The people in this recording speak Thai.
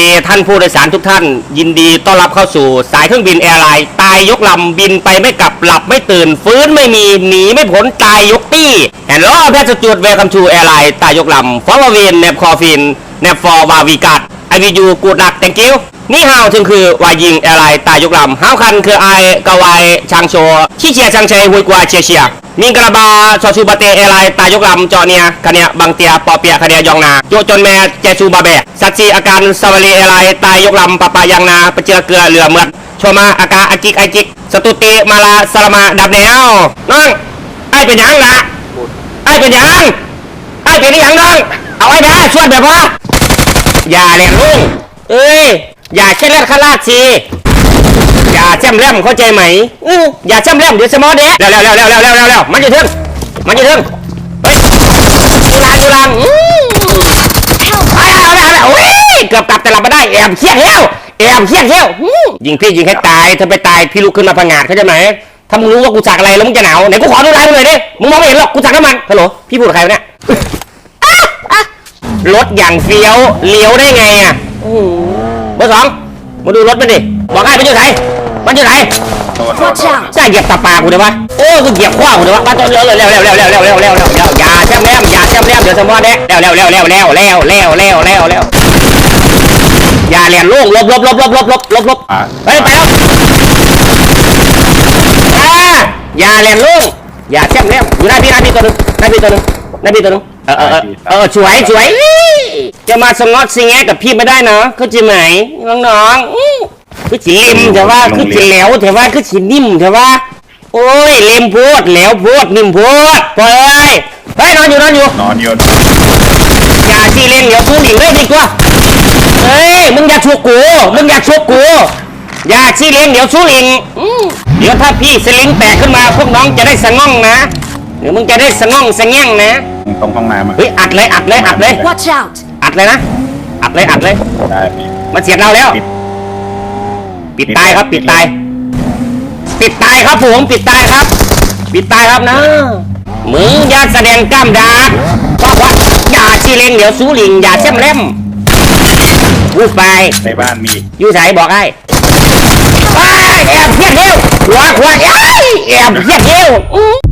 ดีท่านผู้โดยสารทุกท่าน ยินดีต้อนรับเข้าสู่สายเครื่องบินแอร์ไลน์ตายยกลำบินไปไม่กลับหลับไม่ตื่น ฟื้นไม่มีหนีไม่พ้นตายยกตี้แอนล้อแพทย์จุดเวลคัมทูแอร์ไลน์ตายยกลำฟอร์วินเนบคอฟินเนบฟอร์วาวีกัด วียูกูดักแตงกิ้วนี่ฮาวถึงคือวายิงแอร์ไลน์ตายยกลำฮาวคันคือไอกาวายชางโชชี้เชียชางเชยฮุยกวาเชียเชียมิงกระบาชอชูบาเตเอไลตายกลำจอเนียคะเนียบางเตียปอเปียคะเนียยองนาโยจนแม่เจซูบาเบสัตซีอาการสวารีเอไลตายยกลำปะปายังนาปะเจือเกลือเหลือเมือดโชมาอากาอากิกไอจิกสตุติมาลาสลามาดับแนวน้องไอเป็นยังละไอเป็นยังไอเป็นยังน้องเอาไอ้แพ้ช่วยแบบว่า อย่าเลยลุงเอ้ย อย่าเช่นเล่นขลาดสิอย่าแช่มแล่มเข้าใจไหมอื้ออย่าแช่มแล่มเดี๋ยวสมอเดะเร็วเร็วเร็วเร็วเร็วเร็วเร็วเร็วมันจะถึงมันจะถึงเฮ้ยดูลางดูลางอื้อเอาละเอาละเอาละโอ้ยเกือบกลับแต่หลับมาได้แอบเชี่ยงแล้วแอบเชี่ยงแล้วอื้อยิงพี่ยิงให้ตายถ้าไปตายพี่ลุกขึ้นมาพังงาดเข้าใจไหมถ้ามึงรู้ว่ากูสักอะไรแล้วมึงจะหนาวไหนกูขอดูลายมึงหน่อยดิมึงมองไม่เห็นหรอกกูสักน้ำมันฮัลโหลพี่พูดกับใครวะเนี่ย รถอย่างเฟี้ยวเลี้ยวได้ไงอะโอ้โหเบอร์สองมาดูรถมันดิบอกให้มันอยู่ไหนมันอยู่ไหน Watch out! ใช่เหยียบตาปากกูเดี๋ยววะโอ้กูเหยียบขว้ากูเดี๋ยววะมาตัวเร็วเร็วเร็วเร็วเร็วเร็วเร็วเร็วเร็วเร็วเร็วอย่าแช่มแลมอย่าแช่มแลมเดี๋ยวสมองเด็กเร็วเร็วเร็วเร็วเร็วเร็วเร็วเร็วเร็วเร็วอย่าเรียนลูกลบลบลบลบลบลบลบลบอะไปไปแล้วอ่าอย่าเรียนลูกอย่าแช่มแลมอยู่หน้าพี่หน้าพี่ตัวหนึงหน้าพี่ตัวหนึงหน้าพี่ตัวหนึง เออเออเออเออสวยสวยจะมาสงอดสิงแงกับพี่ไม่ได้นะเข้าใจไหมน้องๆอื้อคือสีริมแต่ว่าคือสีแหลวแต่ว่าคือสีนิ่มแต่ว่า โอ้ยเล็มโพดแหล้วโพดนิ่มโพดปล่อยเอ้ยเฮ้ยนอนอยู่นอนอยู่ นอนอยู่อย่าซีเล่นเดี๋ยวกูหลิงได้ดีกว่าเฮ้ยมึงอย่าชกกูมึงอย่าชกกูอย่าซีเล่นเดี๋ยวสู้หลิงอืมเดี๋ยวถ้าพี่สลิงแตกขึ้นมาพวกน้องจะได้สะง่องนะเดี๋ยวมึงจะได้สะง่องสะแง่งนะ ตรงห้องน้ำอะเฮ้ยอัดเลยอัดเลยอัดเลย Watch out! อัดเลยนะอัดเลยอัดเลย ได้พี่มันเสียบเราแล้วปิดปิดตายครับ ปิดตาย ปิดตายครับผมปิดตายครับ ปิดตายครับนะมึงอย่าแสดงกล้ามดาบเพราะว่าอย่าชีเลงเดี๋ยวสู้ลิงอย่าเช่มเล่มวูบไป ในบ้านมีอยู่ไหนบอกให้ไอ้ายแอบเพี้ยนเดียวหัวหัวไอ้ายแอบเพี้ยนเดียวอื้อ